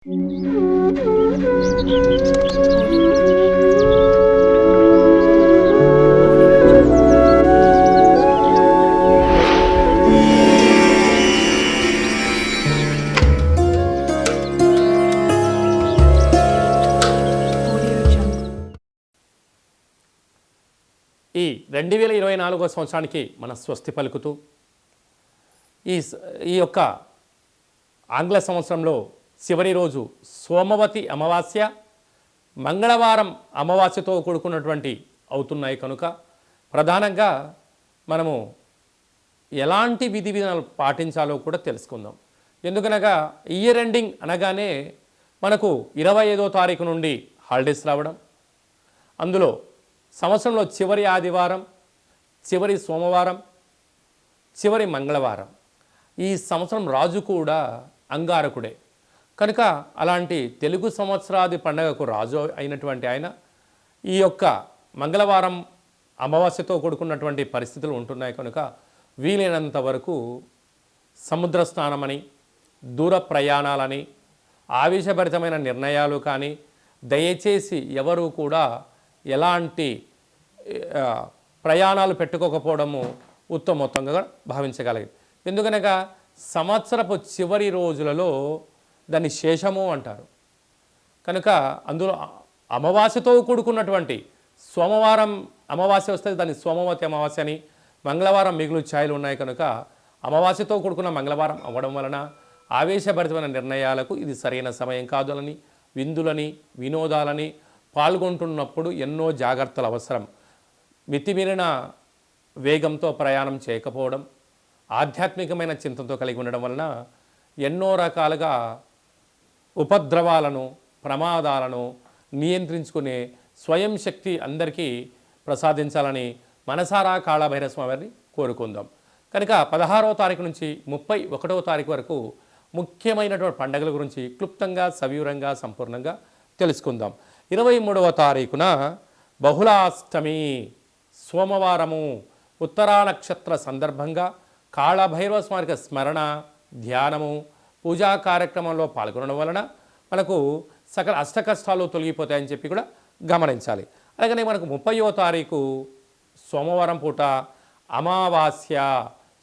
ఈ రెండు వేల ఇరవై నాలుగో సంవత్సరానికి మన స్వస్తి పలుకుతూ ఈ ఈ యొక్క ఆంగ్ల సంవత్సరంలో చివరి రోజు సోమవతి అమావాస్య మంగళవారం అమావాస్యతో కూడుకున్నటువంటి అవుతున్నాయి కనుక ప్రధానంగా మనము ఎలాంటి విధి విధానాలు పాటించాలో కూడా తెలుసుకుందాం. ఎందుకనగా ఇయర్ ఎండింగ్ అనగానే మనకు ఇరవై ఐదో తారీఖు నుండి హాలిడేస్ రావడం అందులో సంవత్సరంలో చివరి ఆదివారం చివరి సోమవారం చివరి మంగళవారం. ఈ సంవత్సరం రాజు కూడా అంగారకుడే. కనుక అలాంటి తెలుగు సంవత్సరాది పండగకు రాజు అయినటువంటి ఆయన ఈ యొక్క మంగళవారం అమావాస్యతో కూడుకున్నటువంటి పరిస్థితులు ఉంటున్నాయి కనుక వీలైనంత వరకు సముద్ర స్నానమని దూర ప్రయాణాలని ఆవేశభరితమైన నిర్ణయాలు కానీ దయచేసి ఎవరు కూడా ఎలాంటి ప్రయాణాలు పెట్టుకోకపోవడము ఉత్తమోత్తంగా భావించగలిగింది ఎందుకనగా సంవత్సరపు చివరి రోజులలో దాన్ని శేషము అంటారు. కనుక అందులో అమావాస్యతో కూడుకున్నటువంటి సోమవారం అమావాస్య వస్తే దాన్ని సోమవతి అమావాస్య అని మంగళవారం మిగులు ఛాయలు ఉన్నాయి కనుక అమావాస్యతో కూడుకున్న మంగళవారం అవ్వడం వలన ఆవేశభరితమైన నిర్ణయాలకు ఇది సరైన సమయం కాదులని విందులని వినోదాలని పాల్గొంటున్నప్పుడు ఎన్నో జాగ్రత్తలు అవసరం. మితిమీరిన వేగంతో ప్రయాణం చేయకపోవడం ఆధ్యాత్మికమైన చింతనతో కలిగి ఉండడం వలన ఎన్నో రకాలుగా ఉపద్రవాలను ప్రమాదాలను నియంత్రించుకునే స్వయం శక్తి అందరికీ ప్రసాదించాలని మనసారా కాళభైరవ స్వామిని కోరుకుందాం. కనుక పదహారవ తారీఖు నుంచి ముప్పై ఒకటవ తారీఖు వరకు ముఖ్యమైనటువంటి పండుగల గురించి క్లుప్తంగా సవివరంగా సంపూర్ణంగా తెలుసుకుందాం. ఇరవై మూడవ తారీఖున బహుళాష్టమి సోమవారము ఉత్తరా నక్షత్ర సందర్భంగా కాళభైరవ స్మారక స్మరణ ధ్యానము పూజా కార్యక్రమంలో పాల్గొనడం వలన మనకు సకల అష్ట కష్టాలు తొలగిపోతాయని చెప్పి కూడా గమనించాలి. అలాగనే మనకు ముప్పయో తారీఖు సోమవారం పూట అమావాస్య.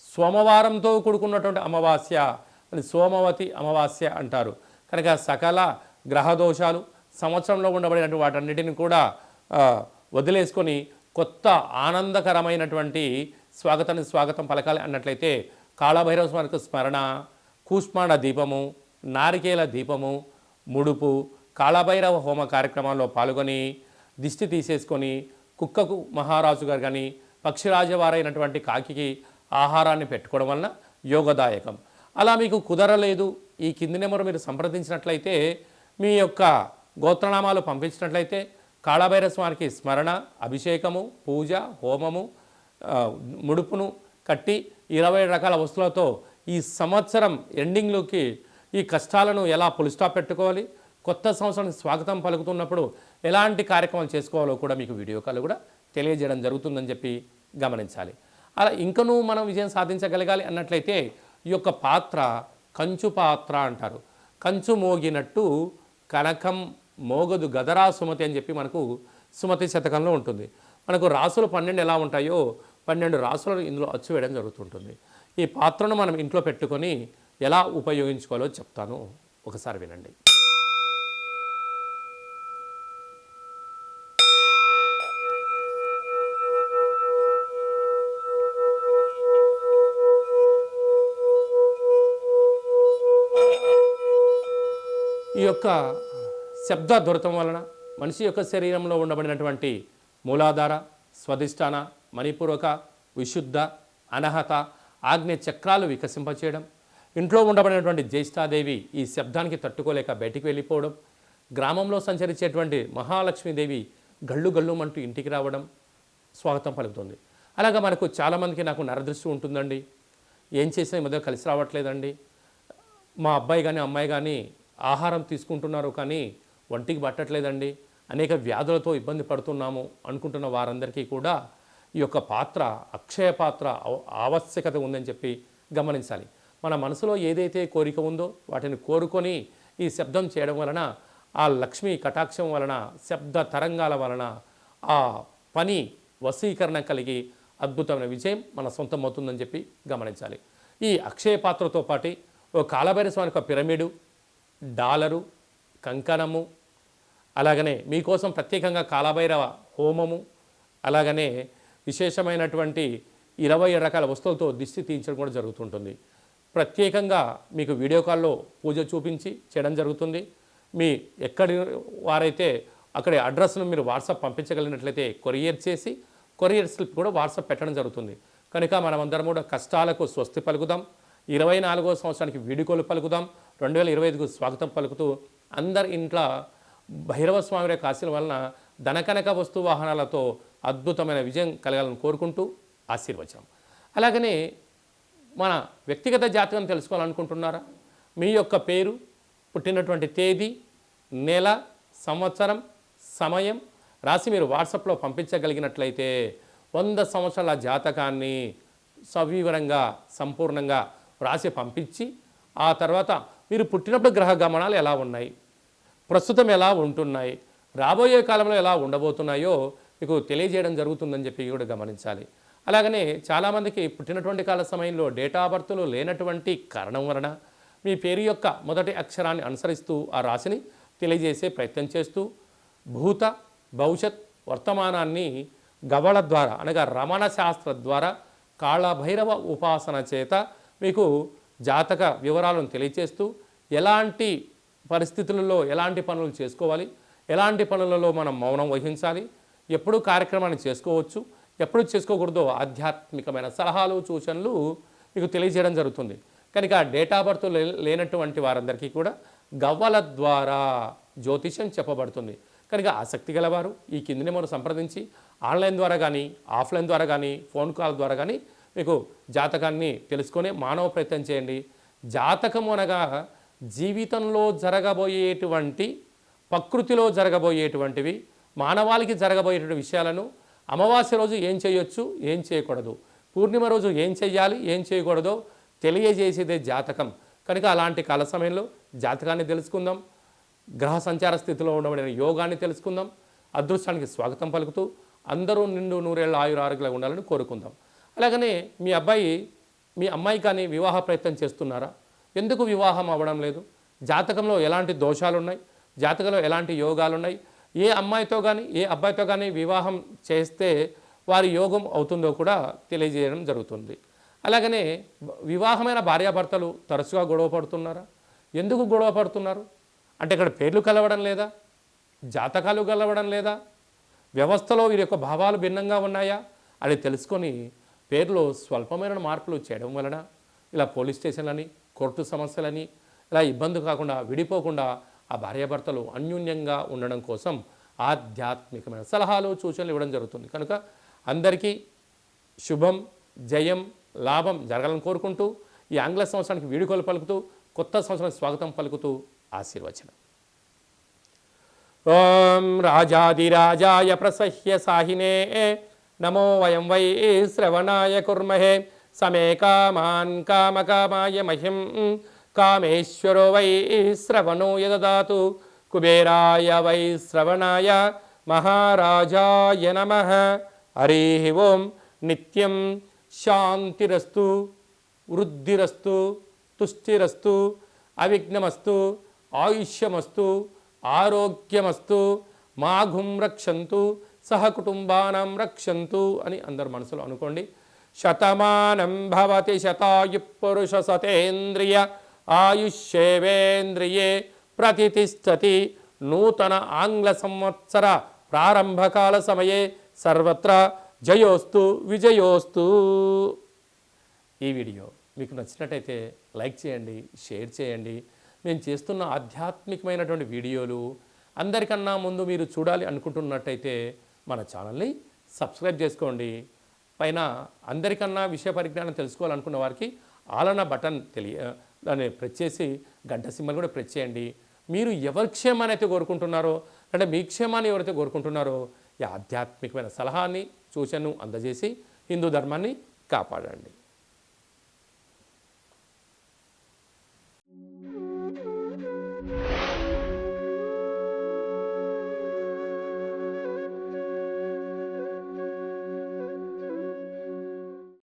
సోమవారంతో కూడుకున్నటువంటి అమావాస్య అని సోమవతి అమావాస్య అంటారు. కనుక సకల గ్రహ దోషాలు సంవత్సరంలో ఉండబడినటువంటి వాటన్నిటిని కూడా వదిలేసుకొని కొత్త ఆనందకరమైనటువంటి స్వాగతాన్ని స్వాగతం పలకాలి అన్నట్లయితే కాళభైరవ స్వామికి స్మరణ కూష్మాండ దీపము నారికేల దీపము ముడుపు కాళభైరవ హోమ కార్యక్రమాల్లో పాల్గొని దిష్టి తీసేసుకొని కుక్కకు మహారాజు గారు కానీ పక్షిరాజవారైనటువంటి కాకికి ఆహారాన్ని పెట్టుకోవడం వలన యోగదాయకం. అలా మీకు కుదరలేదు ఈ కింది నెంబర్ మీరు సంప్రదించినట్లయితే మీ యొక్క గోత్రనామాలు పంపించినట్లయితే కాళభైరవ స్వామికి స్మరణ అభిషేకము పూజ హోమము ముడుపును కట్టి ఇరవై రకాల వస్తువులతో ఈ సంవత్సరం ఎండింగ్లోకి ఈ కష్టాలను ఎలా పులిస్టాప్ పెట్టుకోవాలి? కొత్త సంవత్సరానికి స్వాగతం పలుకుతున్నప్పుడు ఎలాంటి కార్యక్రమాలు చేసుకోవాలో కూడా మీకు వీడియో కాల్ కూడా తెలియజేయడం జరుగుతుందని చెప్పి గమనించాలి. అలా ఇంకనూ మనం విజయం సాధించగలగాలి అన్నట్లయితే ఈ యొక్క పాత్ర కంచు పాత్ర అంటారు. కంచు మోగినట్టు కనకం మోగదు గదరా సుమతి అని చెప్పి మనకు సుమతి శతకంలో ఉంటుంది. మనకు రాసులు పన్నెండు ఎలా ఉంటాయో పన్నెండు రాసులను ఇందులో అచ్చు వేయడం జరుగుతుంటుంది. ఈ పాత్రను మనం ఇంట్లో పెట్టుకొని ఎలా ఉపయోగించుకోవాలో చెప్తాను. ఒకసారి వినండి. ఈ యొక్క శబ్ద దురతం వలన మనిషి యొక్క శరీరంలో ఉండబడినటువంటి మూలాధార స్వధిష్టాన మణిపూర్వక విశుద్ధ అనహత ఆగ్నేయ చక్రాలు వికసింపచేయడం ఇంట్లో ఉండబడినటువంటి జ్యేష్ఠాదేవి ఈ శబ్దానికి తట్టుకోలేక బయటికి వెళ్ళిపోవడం గ్రామంలో సంచరించేటువంటి మహాలక్ష్మీదేవి గళ్ళు గళ్ళుమంటూ ఇంటికి రావడం స్వాగతం పలుకుతుంది. అలాగా మనకు చాలామందికి నాకు నరదృష్టి ఉంటుందండి. ఏం చేసినా మధ్య కలిసి రావట్లేదండి. మా అబ్బాయి కానీ అమ్మాయి కానీ ఆహారం తీసుకుంటున్నారు కానీ ఒంటికి పట్టట్లేదండి. అనేక వ్యాధులతో ఇబ్బంది పడుతున్నాము అనుకుంటున్న వారందరికీ కూడా ఈ యొక్క పాత్ర అక్షయ పాత్ర ఆవశ్యకత ఉందని చెప్పి గమనించాలి. మన మనసులో ఏదైతే కోరిక ఉందో వాటిని కోరుకొని ఈ శబ్దం చేయడం వలన ఆ లక్ష్మీ కటాక్షం వలన శబ్ద తరంగాల వలన ఆ పని వశీకరణ కలిగి అద్భుతమైన విజయం మన సొంతం అవుతుందని చెప్పి గమనించాలి. ఈ అక్షయ పాత్రతో పాటు ఓ కాలభైర స్వామి యొక్క పిరమిడు డాలరు కంకణము అలాగనే మీకోసం ప్రత్యేకంగా కాలభైరవ హోమము అలాగనే విశేషమైనటువంటి ఇరవై రకాల వస్తువులతో దిష్టి తీయించడం కూడా జరుగుతుంటుంది. ప్రత్యేకంగా మీకు వీడియో కాల్లో పూజ చూపించి చేయడం జరుగుతుంది. మీ ఎక్కడి వారైతే అక్కడి అడ్రస్ను మీరు వాట్సాప్ పంపించగలిగినట్లయితే కొరియర్ చేసి కొరియర్ స్లిప్ కూడా వాట్సాప్ పెట్టడం జరుగుతుంది. కనుక మనమందరం కూడా కష్టాలకు స్వస్తి పలుకుదాం. ఇరవై నాలుగో సంవత్సరానికి వీడుకోలు పలుకుదాం. రెండు వేల ఇరవై ఐదుకు స్వాగతం పలుకుతూ అందరి ఇంట్లో భైరవ స్వామి యొక్క ఆశీర్వాదం వలన ధనకనక వస్తు వాహనాలతో అద్భుతమైన విజయం కలగాలని కోరుకుంటూ ఆశీర్వచనం. అలాగనే మన వ్యక్తిగత జాతకం తెలుసుకోవాలనుకుంటున్నారా? మీ యొక్క పేరు పుట్టినటువంటి తేదీ నెల సంవత్సరం సమయం రాసి మీరు వాట్సాప్లో పంపించగలిగినట్లయితే వంద సంవత్సరాల జాతకాన్ని సవివరంగా సంపూర్ణంగా రాసి పంపించి ఆ తర్వాత మీరు పుట్టినప్పుడు గ్రహ గమనాలు ఎలా ఉన్నాయి? ప్రస్తుతం ఎలా ఉంటున్నాయి? రాబోయే కాలంలో ఎలా ఉండబోతున్నాయో మీకు తెలియజేయడం జరుగుతుందని చెప్పి కూడా గమనించాలి. అలాగనే చాలామందికి పుట్టినటువంటి కాల సమయంలో డేటా బర్త్లు లేనటువంటి కారణం వలన మీ పేరు యొక్క మొదటి అక్షరాన్ని అనుసరిస్తూ ఆ రాశిని తెలియజేసే ప్రయత్నం చేస్తూ భూత భవిష్యత్ వర్తమానాన్ని గవళ ద్వారా అనగా రమణ శాస్త్ర ద్వారా కాళభైరవ ఉపాసన చేత మీకు జాతక వివరాలను తెలియచేస్తూ ఎలాంటి పరిస్థితులలో ఎలాంటి పనులు చేసుకోవాలి ఎలాంటి పనులలో మనం మౌనం వహించాలి ఎప్పుడు కార్యక్రమాన్ని చేసుకోవచ్చు ఎప్పుడు చేసుకోకూడదో ఆధ్యాత్మికమైన సలహాలు సూచనలు మీకు తెలియజేయడం జరుగుతుంది. కనుక డేటా బర్త్ లేనటువంటి వారందరికీ కూడా గవ్వల ద్వారా జ్యోతిషం చెప్పబడుతుంది. కనుక ఆసక్తి గలవారు ఈ కిందనే మనం సంప్రదించి ఆన్లైన్ ద్వారా కానీ ఆఫ్లైన్ ద్వారా కానీ ఫోన్ కాల్ ద్వారా కానీ మీకు జాతకాన్ని తెలుసుకొని మానవ ప్రయత్నం చేయండి. జాతకం అనగా జీవితంలో జరగబోయేటువంటి ప్రకృతిలో జరగబోయేటువంటివి మానవాళికి జరగబోయేటువంటి విషయాలను అమావాస్య రోజు ఏం చేయొచ్చు ఏం చేయకూడదు. పూర్ణిమ రోజు ఏం చేయాలి ఏం చేయకూడదో తెలియజేసేదే జాతకం. కనుక అలాంటి కాల సమయంలో జాతకాన్ని తెలుసుకుందాం గ్రహ సంచార స్థితిలో ఉండబడిన యోగాన్ని తెలుసుకుందాం అదృష్టానికి స్వాగతం పలుకుతూ అందరూ నిండు నూరేళ్ళ ఆయుర ఆరోగ్యంగా ఉండాలని కోరుకుందాం. అలాగనే మీ అబ్బాయి మీ అమ్మాయి కానీ వివాహ ప్రయత్నం చేస్తున్నారా? ఎందుకు వివాహం అవ్వడం లేదు? జాతకంలో ఎలాంటి దోషాలు ఉన్నాయి జాతకంలో ఎలాంటి యోగాలు ఉన్నాయి ఏ అమ్మాయితో కానీ ఏ అబ్బాయితో కానీ వివాహం చేస్తే వారి యోగం అవుతుందో కూడా తెలియజేయడం జరుగుతుంది. అలాగనే వివాహమైన భార్యాభర్తలు తరచుగా గొడవ పడుతున్నారా? ఎందుకు గొడవ పడుతున్నారు? అంటే ఇక్కడ పేర్లు కలవడం లేదా? జాతకాలు కలవడం లేదా? వ్యవస్థలో వీరి యొక్క భావాలు భిన్నంగా ఉన్నాయా? అని తెలుసుకొని పేర్లో స్వల్పమైన మార్పులు చేయడం వలన ఇలా పోలీస్ స్టేషన్లని కోర్టు సమస్యలని ఇలా ఇబ్బంది కాకుండా విడిపోకుండా ఆ భార్యాభర్తలు అన్యోన్యంగా ఉండడం కోసం ఆధ్యాత్మికమైన సలహాలు సూచనలు ఇవ్వడం జరుగుతుంది. కనుక అందరికీ శుభం జయం లాభం జరగాలని కోరుకుంటూ ఈ ఆంగ్ల సంవత్సరానికి వీడుకోలు పలుకుతూ కొత్త సంవత్సరానికి స్వాగతం పలుకుతూ ఆశీర్వచనం. ఓం రాజాదిరాజాయ ప్రసహ్య సాహినే నమో వయం వై శ్రవణాయ కుర్మహే సమే కామాన్ కామకామాయ మహిం. కామేశ్వరో వై శ్రవణో యదదాతు. కుబేరాయ వై శ్రవణాయ మహారాజాయ నమ. హరి ఓం నిత్యం శాంతిరస్తు వృద్ధిరస్తు తుష్టిరస్తు అవిఘ్నమస్తు ఆయుష్యమస్తు ఆరోగ్యమస్తు మాఘుం రక్షంతు సహకుటుంబానం రక్షంతు అని అందరు మనసులో అనుకోండి. శతమానం భవతి శతాయు పురుష సతేంద్రియ ఆయుష్యేవేంద్రియే ప్రతిష్టతి నూతన ఆంగ్ల సంవత్సర ప్రారంభకాల సమయే సర్వత్ర జయోస్తు విజయోస్తు. ఈ వీడియో మీకు నచ్చినట్టయితే లైక్ చేయండి షేర్ చేయండి. మేము చేస్తున్న ఆధ్యాత్మికమైనటువంటి వీడియోలు అందరికన్నా ముందు మీరు చూడాలి అనుకుంటున్నట్టయితే మన ఛానల్ని సబ్స్క్రైబ్ చేసుకోండి. పైన అందరికన్నా విషయ పరిజ్ఞానం తెలుసుకోవాలనుకున్న వారికి ఆలన బటన్ తెలియ దాన్ని ప్రెస్ చేసి గంట సింబల్ కూడా ప్రెస్ చేయండి. మీరు ఎవరి క్షేమాన్ని అయితే కోరుకుంటున్నారో అంటే మీ క్షేమాన్ని ఎవరైతే కోరుకుంటున్నారో ఈ ఆధ్యాత్మికమైన సలహాని సూచనను అందజేసి హిందూ ధర్మాన్ని కాపాడండి.